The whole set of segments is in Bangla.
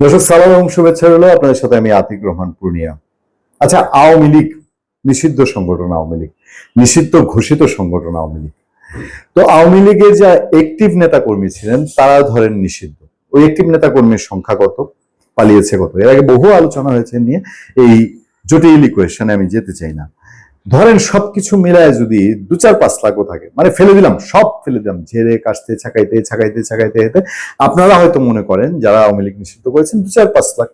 দর্শক, সালাম এবং শুভেচ্ছা রইল আপনাদের সাথে আমি আতিক রহমান পূর্ণিয়া। আচ্ছা আওয়ামী লীগ, নিষিদ্ধ সংগঠন আওয়ামী লীগ, নিষিদ্ধ ঘোষিত সংগঠন আওয়ামী লীগ। তো আওয়ামী লীগের যা একটিভ নেতা কর্মী ছিলেন, তারা ধরেন নিষিদ্ধ। ওই একটিভ নেতা কর্মীর সংখ্যা কত? পালিয়েছে কত? এর আগে বহু আলোচনা হয়েছে নিয়ে এই জটিল ইকুয়েশনে আমি যেতে চাই না। ধরেন সবকিছু মিলায় যদি দু চার পাঁচ লাখও থাকে মানে ফেলে দিলাম, সব ফেলে দিলাম, ঝেড়ে কাশতে ছাকাইতে ছাকাইতে ছাকাইতে হেতে আপনারা হয়তো মনে করেন, যারা আওয়ামী লীগ নিষিদ্ধ করেছেন, দু চার পাঁচ লাখ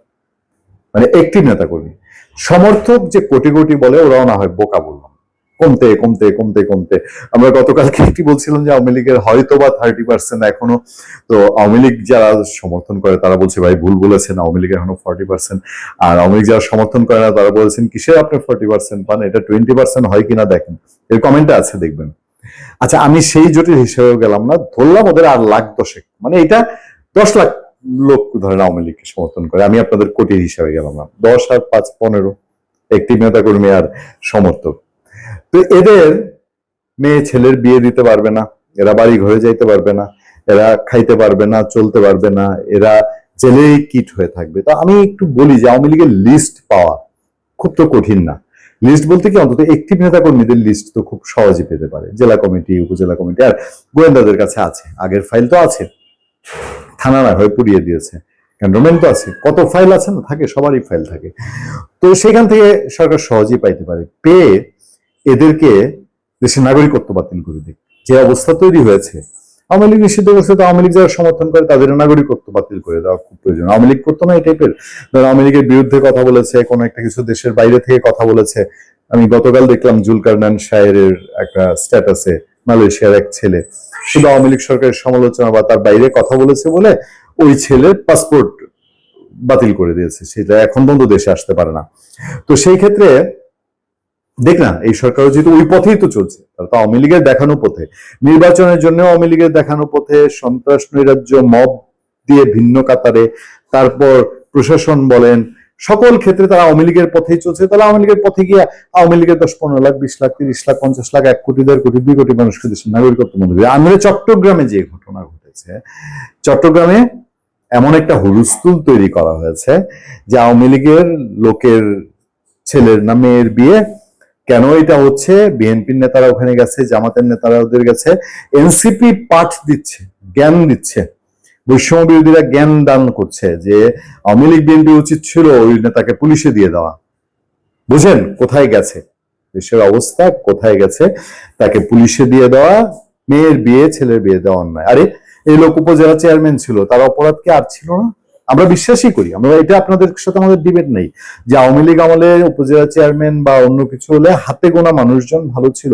মানে একটি নেতা কর্মী সমর্থক যে কোটি কোটি বলে, ওরাও না হয় বোকা বললাম কমতে কমতে কমতে কমতে। আমরা গতকালকে একটি বলছিলাম যে আওয়ামী লীগের হয়তো বা থার্টি পার্সেন্ট এখনও। তো আওয়ামী লীগ যারা সমর্থন করে, তারা বলছে, ভাই, ভুল বলেছেন, আওয়ামী লীগ এখনও ফর্টি পার্সেন্ট আর আওয়ামী লীগ যারা সমর্থন করে না, তারা বলেছেন, কিসের আপনি ফর্টি পার্সেন্ট পান? এটা টোয়েন্টি পার্সেন্ট হয় কিনা দেখেন। এর কমেন্টে আছে, দেখবেন। আচ্ছা আমি সেই জটিল হিসেবেও গেলাম না, ধরলাম ওদের আর লাখ দশেক। মানে এটা দশ লাখ লোক ধরেন আওয়ামী লীগকে সমর্থন করে। আমি আপনাদের কোটির হিসাবে গেলাম না। দশ আর পাঁচ পনেরো। একটি নেতা কর্মী আর সমর্থক। তো এদের মেয়ে ছেলের বিয়ে দিতে পারবে না, এরা বাড়ি ঘরে যাইতে পারবে না, এরা খাইতে পারবে না, চলতে পারবে না, এরা জেলেই কিট হয়ে থাকবে। তো আমি একটু বলি যে আওয়ামী লীগের লিস্ট পাওয়া খুব তো কঠিন না। লিস্ট বলতে কি অন্তত একটি নেতা কর্মীদের লিস্ট তো খুব সহজে পেতে পারে। জেলা কমিটি, উপজেলা কমিটি আর গোয়েন্দাদের কাছে আছে। আগের ফাইল তো আছে। থানা না হয়ে পুড়িয়ে দিয়েছে। ক্যান্টনমেন্ট তো আছে। কত ফাইল আছে না থাকে, সবারই ফাইল থাকে। তো সেখান থেকে সরকার সহজেই পাইতে পারে। পেয়ে এদেরকে দেশের নাগরিকত্ব বাতিল করে দিক। যে অবস্থা তৈরি হয়েছে, আওয়ামী লীগ নিষিদ্ধ করছে তো আওয়ামী লীগ যারা সমর্থন করে তাদের নাগরিকত্ব বাতিল করে দেওয়া খুব প্রয়োজন। আওয়ামী লীগ করতো না এই টাইপের ধর আওয়ামী লীগের বিরুদ্ধে কথা বলেছে, কোনো একটা কিছু দেশের বাইরে থেকে কথা বলেছে। আমি গতকাল দেখলাম জুলকারনান শায়ের একটা স্ট্যাটাসে, মালয়েশিয়ার এক ছেলে। শুধু আওয়ামী লীগ সরকারের সমালোচনা বা তার বাইরে কথা বলেছে বলে ওই ছেলের পাসপোর্ট বাতিল করে দিয়েছে। সেটা এখন পর্যন্ত দেশে আসতে পারে না। তো সেই ক্ষেত্রে দেখ না এই সরকারও যেহেতু ওই পথেই তো চলছে তারা তো আওয়ামী লীগের দেখানো পথে। নির্বাচনের জন্য আওয়ামী লীগের দেখানো পথে সন্ত্রাস, নৈরাজ্য, মব দিয়ে ভিন্ন কাতারে, তারপর প্রশাসন বলেন, সকল ক্ষেত্রে তারা আওয়ামী লীগের পথেই চলছে। তাহলে আওয়ামী লীগের পথে গিয়ে আওয়ামী লীগের দশ, পনেরো লাখ, বিশ লাখ, তিরিশ লাখ, পঞ্চাশ লাখ, এক কোটি, দেড় কোটি, দুই কোটি মানুষকে দেশের নাগরিকত্ব মনে করি। আমরা চট্টগ্রামে যে ঘটনা ঘটেছে, চট্টগ্রামে এমন একটা হুলস্থুল তৈরি করা হয়েছে যে আওয়ামী লীগের লোকের ছেলের না মেয়ের বিয়ে কেন এটা হচ্ছে? বিএনপির নেতারা ওখানে গেছে, জামাতের নেতারা ওদের গেছে। এনসিপি পাঠ দিচ্ছে, জ্ঞান দিচ্ছে। বৈষম্য বিরোধীরা জ্ঞান দান করছে যে আওয়ামী লীগ, বিএনপি উচিত ছিল ওই নেতাকে পুলিশে দিয়ে দেওয়া। বুঝেন কোথায় গেছে? দেশের অবস্থা কোথায় গেছে? তাকে পুলিশে দিয়ে দেওয়া, মেয়ের বিয়ে, ছেলের বিয়ে দেওয়া অন্যায়। আরে, এই লোক উপজেলা চেয়ারম্যান ছিল, তার অপরাধ কি আর ছিল না? আমরা বিশ্বাসই করি, আমরা এটা আপনাদের সাথে আমাদের ডিবেট নেই। যে আওয়ামী লীগ আমলে উপজেলা চেয়ারম্যান বা অন্য কিছু হলে হাতে গোনা মানুষজন ভালো ছিল।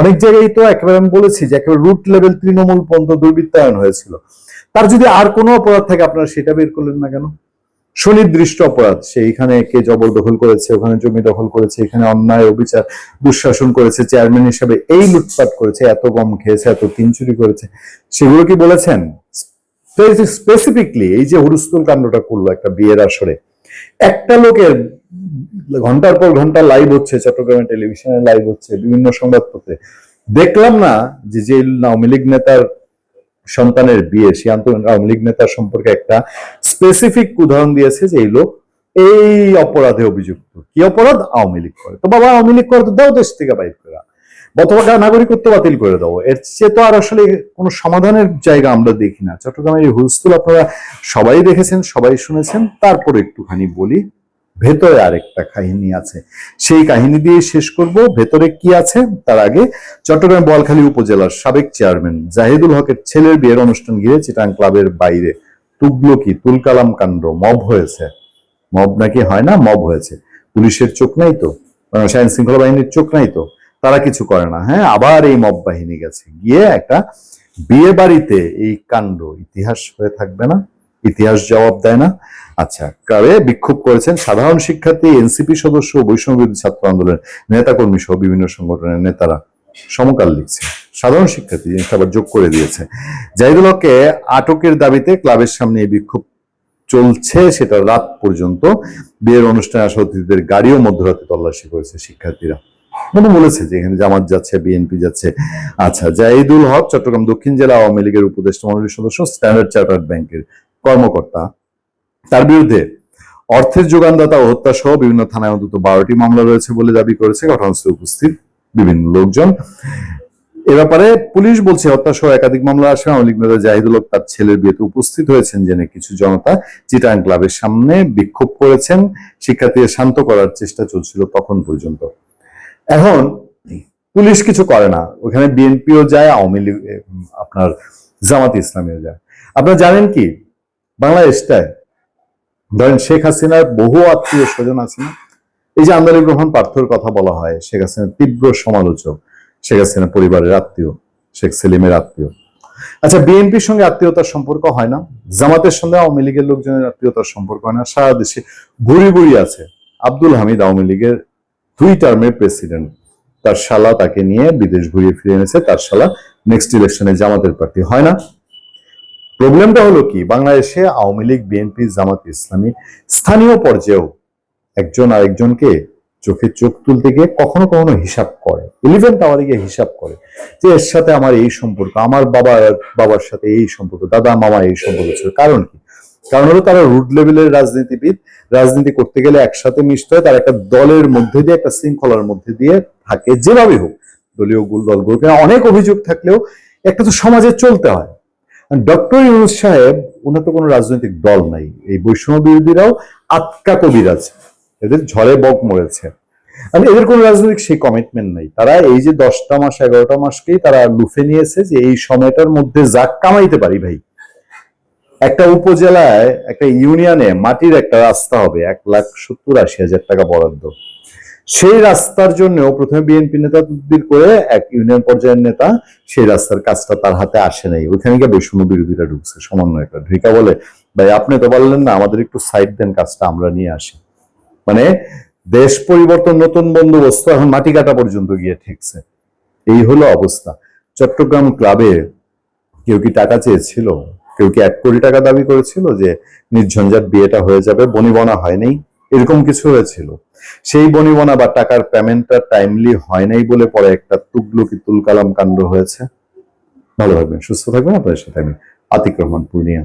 অনেক জায়গায় তো একেবারে আমি বলেছি যে একেবারে রুট লেভেল তৃণমূল পর্যন্ত দুর্বৃত্তায়ন হয়েছিল। তার যদি আর কোনো অপরাধ থাকে, আপনারা সেটা বের করলেন না কেন? সুনির্দিষ্ট অপরাধ, সে এখানে কে জবরদখল করেছে, ওখানে জমি দখল করেছে, এখানে অন্যায় অবিচার, দুঃশাসন করেছে চেয়ারম্যান হিসাবে এই লুটপাট করেছে, এত গম খেয়েছে, এত তিন চুরি করেছে, সেগুলো কি বলেছেন? স্পেসিফিকলি এই যে হুরুস্তুল কাণ্ডটা করল একটা বিয়ের আসরে, একটা লোকের ঘণ্টার পর ঘণ্টা লাইভ হচ্ছে চট্টগ্রামের টেলিভিশনে লাইভ হচ্ছে, বিভিন্ন সংবাদপত্রে। দেখলাম না যে যে আওয়ামী লীগ নেতার সন্তানের বিয়ে, সে আওয়ামী লীগ নেতার সম্পর্কে একটা স্পেসিফিক উদাহরণ দিয়েছে যে এই লোক এই অপরাধে অভিযুক্ত। কি অপরাধ? আওয়ামী লীগ করে। তো বাবা, আওয়ামী লীগ করে তো দাও দেশ থেকে বাইর করে। অথবা নাগরিকত্ব বাতিল করে দেবো। এর চেয়ে তো আর আসলে কোনো সমাধানের জায়গা আমরা দেখি না। চট্টগ্রামের এই হুলস্থুল আপনারা সবাই দেখেছেন, সবাই শুনেছেন। তারপর একটুখানি বলি, ভেতরে আরেকটা কাহিনী আছে। সেই কাহিনী দিয়ে শেষ করব। ভেতরে কি আছে তার আগে চট্টগ্রাম বোয়ালখালী উপজেলার সাবেক চেয়ারম্যান জাহিদুল হকের ছেলের বিয়ের অনুষ্ঠান গিয়ে চিটাং ক্লাবের বাইরে তুগলকি তুলকালাম কাণ্ড মব হয়েছে। মব নাকি হয় না? মব হয়েছে। পুলিশের চোখ নাই তো? আইন শৃঙ্খলা বাহিনীর চোখ নাই তো? তারা কিছু করে না। হ্যাঁ আবার এই মব বাহিনী গেছে। গিয়ে একটা বিয়ে বাড়িতে এই কাণ্ড ইতিহাস হয়ে থাকবে না, ইতিহাস জবাব দেয় না। আচ্ছা কারে বিক্ষোভ করেছেন সাধারণ শিক্ষার্থী, এনসিপি সদস্য ও বৈষম্য বিরোধী ছাত্র আন্দোলনের নেতাকর্মী সহ বিভিন্ন সংগঠনের নেতারা সমকাল লিখছে সাধারণ শিক্ষার্থী জিনিসটা আবার যোগ করে দিয়েছে। জাহিদুল আটকের দাবিতে ক্লাবের সামনে এই বিক্ষোভ চলছে, সেটা রাত পর্যন্ত। বিয়ের অনুষ্ঠানে আসা অতিথিদের গাড়িও মধ্যরাতে তল্লাশি করেছে শিক্ষার্থীরা। মনে বলেছে যে এখানে জামাত যাচ্ছে বিএনপি যাচ্ছে। আচ্ছা জাহিদুল হক, চট্টগ্রাম দক্ষিণ জেলা আওয়ামী লীগের উপদেষ্টা মন্ডলীর সদস্য স্ট্যান্ডার্ড চার্টার্ড ব্যাংকের কর্মকর্তা। তার বিরুদ্ধে অর্থের যোগানদাতা ও হত্যা সহ বিভিন্ন থানায় অন্তত বারোটি মামলা রয়েছে বলে দাবি করেছে ঘটনাস্থলে উপস্থিত বিভিন্ন লোকজন। এ ব্যাপারে পুলিশ বলছে হত্যা সহ একাধিক মামলা আসে আওয়ামী লীগ নেতা জাহিদুল হক তার ছেলের বিয়েতে উপস্থিত হয়েছেন জেনে কিছু জনতা চিটাং ক্লাবের সামনে বিক্ষোভ করেছেন। শিক্ষার্থীদের শান্ত করার চেষ্টা চলছিল তখন পর্যন্ত। এখন পুলিশ কিছু করে না। ওখানে বিএনপিও যায়, আওয়ামী লীগ আপনার জামাত ইসলামীও যায়। আপনারা জানেন কি? বাংলাদেশটায় ধরেন শেখ হাসিনার বহু আত্মীয় স্বজন আছে না? এই যে আন্দালিব রহমান পার্থর কথা বলা হয়, শেখ হাসিনার তীব্র সমালোচক, শেখ হাসিনা পরিবারের আত্মীয়, শেখ সেলিমের আত্মীয়। আচ্ছা বিএনপির সঙ্গে আত্মীয়তার সম্পর্ক হয় না? জামাতের সঙ্গে আওয়ামী লীগের লোকজনের আত্মীয়তার সম্পর্ক হয় না? সারা দেশে ঘুরি ঘুরি আছে। আব্দুল হামিদ আওয়ামী লীগের দুই টার্মের প্রেসিডেন্ট তার শালা তাকে নিয়ে বিদেশ ঘুরিয়ে ফিরে এনেছে, তার শালা নেক্সট ইলেকশনে জামাতের প্রার্থী, হয় না? প্রবলেমটা হলো কি? বাংলাদেশে আওয়ামী লীগ বিএনপি জামাত ইসলামী স্থানীয় পর্যায়েও একজন আরেকজনকে চোখে চোখ তুলতে গিয়ে কখনো কখনো হিসাব করে। ইলেভেন টাওয়ারে গিয়ে হিসাব করে যে, এর সাথে আমার এই সম্পর্ক, আমার বাবা বাবার সাথে এই সম্পর্ক, দাদা, মামা এই সম্পর্ক ছিল। কারণ কি? কারণ হলো তারা রুট লেভেলের রাজনীতিবিদ। রাজনীতি করতে গেলে একসাথে মিশতে হয়, তার একটা দলের মধ্যে দিয়ে, একটা শৃঙ্খলার মধ্যে দিয়ে থাকে যেভাবে হোক। দলীয় গুল দলগুলোকে অনেক অভিযোগ থাকলেও একটা তো সমাজে চলতে হয়। ডক্টর ইউনুস সাহেব, ওনার তো কোনো রাজনৈতিক দল নাই। এই বৈষম্য বিরোধীরাও আটকা কবিরাজ এদের ঝড়ে বক মরেছে। মানে এদের কোনো রাজনৈতিক সেই কমিটমেন্ট নাই। তারা এই যে দশটা মাস, এগারোটা মাসকেই তারা লুফে নিয়েছে যে এই সময়টার মধ্যে যাক কামাইতে পারি ভাই। একটা উপজেলায়, একটা ইউনিয়নে মাটির একটা রাস্তা হবে, এক লাখ সত্তর আশি হাজার টাকা বরাদ্দ। সেই রাস্তার জন্য প্রথমে বিএনপি নেতা তদবির করে এক ইউনিয়ন পর্যায়ের নেতা সেই রাস্তার কাজটা তার হাতে আসে নাই। ওখানে গিয়ে বৈষম্য বিরোধীরা ঢুকছে সমন্বয়টা ঢুকা বলে, ভাই, আপনি তো বললেন না, আমাদের একটু সাইড দেন কাজটা, আমরা নিয়ে আসি। মানে দেশ পরিবর্তন, নতুন বন্দোবস্ত, এখন মাটি কাটা পর্যন্ত গিয়ে ঠেকছে। এই হলো অবস্থা। চট্টগ্রাম ক্লাবে কেউ কি টাকা চেয়েছিল? কেউ কি এক কোটি টাকা দাবি করেছিল যে নির্ঝঞ্ঝাট বিয়েটা হয়ে যাবে? বনিবনা হয় নাই এরকম কিছু হয়েছিল। সেই বনিবনা বা টাকার পেমেন্টটা টাইমলি হয় নাই বলে পরে একটা তুগলুকি তুলকালাম কাণ্ড হয়েছে। ভালো থাকবেন, সুস্থ থাকবেন। আপনার সাথে আমি আতিক রহমান, পূর্ণিয়া।